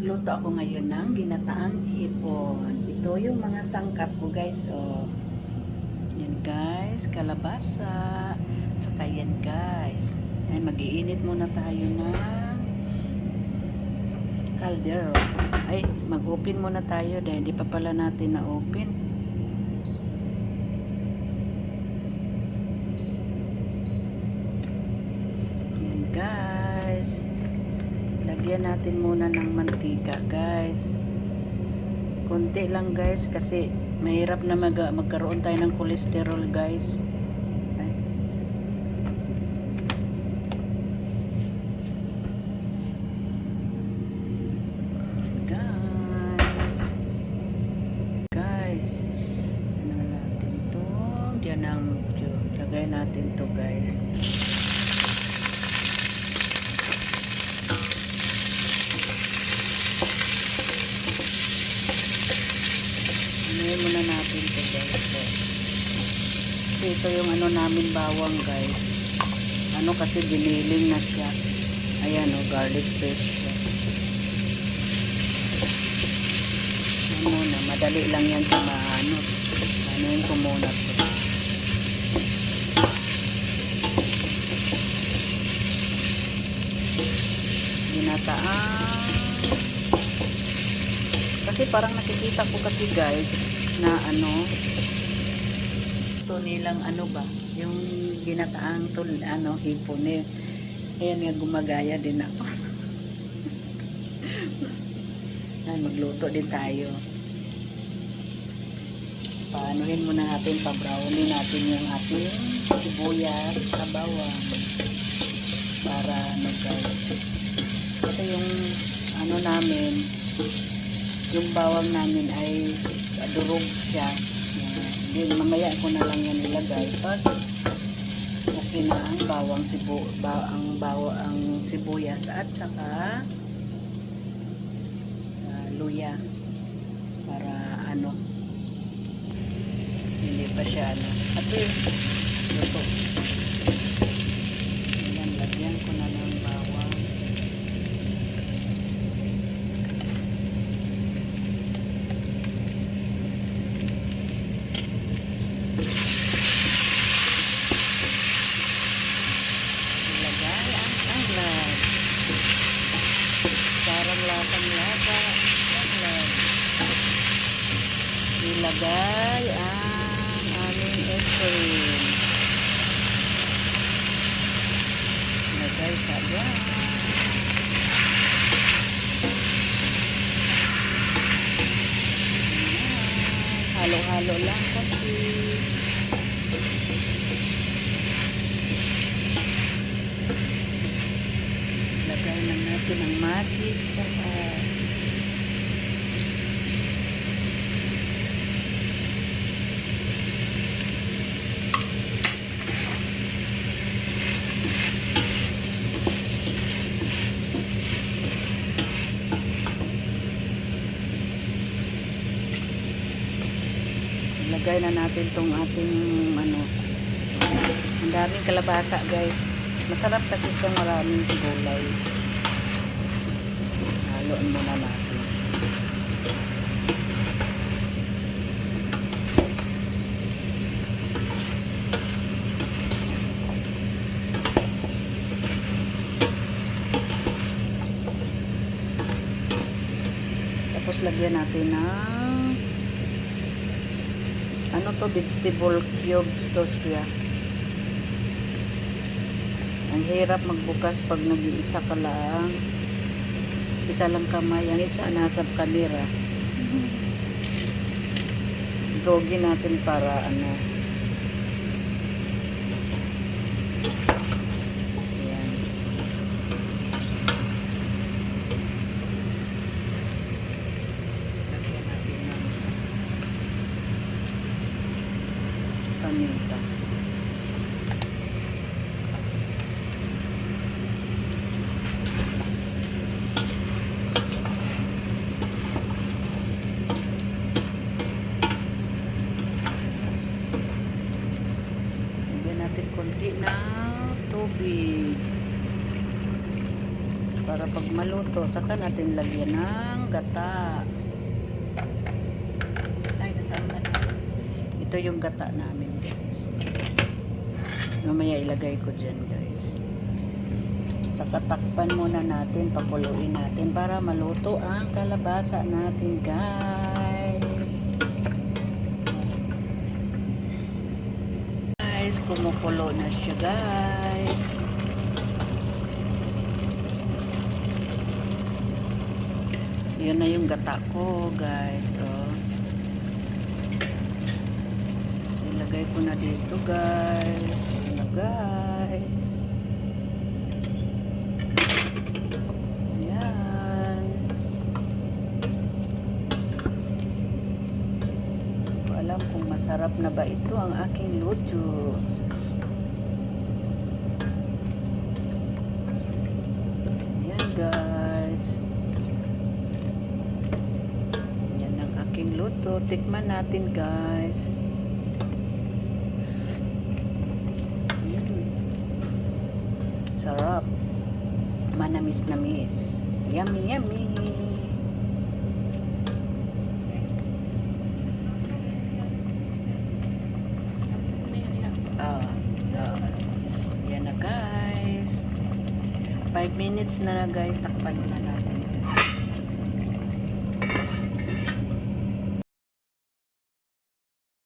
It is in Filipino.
magluto ako ngayon ng ginataang hipon. Ito yung mga sangkap ko guys. So, yan guys, kalabasa. Tsaka yan guys. Ay, mag-iinit muna tayo ng caldero. Ay, mag-open muna tayo dahil hindi pa pala natin na-open. Yan guys. Lagyan natin muna ng mantika guys. Konti lang guys kasi mahirap na mag magkaroon tayo ng kolesterol guys. Ay. Guys. Guys. Ano natin to? Diyan ang lagay natin to guys. Ano muna natin to guys. So, kasi ito yung ano namin bawang guys. Ano kasi biniling na siya. Ayan o, garlic paste siya. Ano muna, madali lang yan sa. Ano yung kumunat ko. Ginataan. Kasi parang nakikita ko kasi guys na ano ito nilang ano ba yung ginataang tul ano hipon eh. Ayan nga gumagaya din ako. Ay, magluto din tayo. Paanuhin muna natin, pabrownin natin yung ating sibuyas sa bawang para ano guys. Kasi yung ano namin, yung bawang namin ay durog siya. Hindi, mamaya ko na lang yan ilagay. Pag okay na ang bawang sibu, ba, ang bawa ang sibuyas at saka ah, luya para ano hindi pa siya ano. At yun, luto. Ayan, lagyan ko na ng bawang. Ilagay ang tanglad. Parang lasang lasa ang tanglad. Ilagay ang aming espresso. Ilagay sa yan. Halo-halo lang kasi. Lagay lang natin ang magic sa Lagay na natin tong ating ano. Ang daming kalabasa, guys. Masarap kasi siya maraming gulay. Haluan muna natin. Tapos lagyan natin ng ano to vegetable cubes to siya. Ang hirap magbukas pag nag-iisa ka lang. Isa lang kamay. Ang isa nasa kamera. Dogi natin para ano. Ayan. Lagyan natin ng paminta. Natin konti na tubig. Para pag mal maluto. Saka natin lagyan ng gata. Ay, nasaan ba na? Ito yung gata namin, guys. Mamaya ilagay ko dyan, guys. Saka takpan muna natin, pakuluin natin para maluto ang kalabasa natin, guys. Guys, kumukulo na siya, guys. Yan na yung gata ko, guys. Oh. Ilagay ko na dito, guys. Na, guys. Yan. Hindi ko alam kung masarap na ba ito ang aking luto. Yan, guys. Yan ang aking luto. Tikman natin, guys. Sarap. Manamis-namis. Yummy, yummy. Ah, ah. Yan na, guys. 5 minutes na na, guys. Takpan na natin.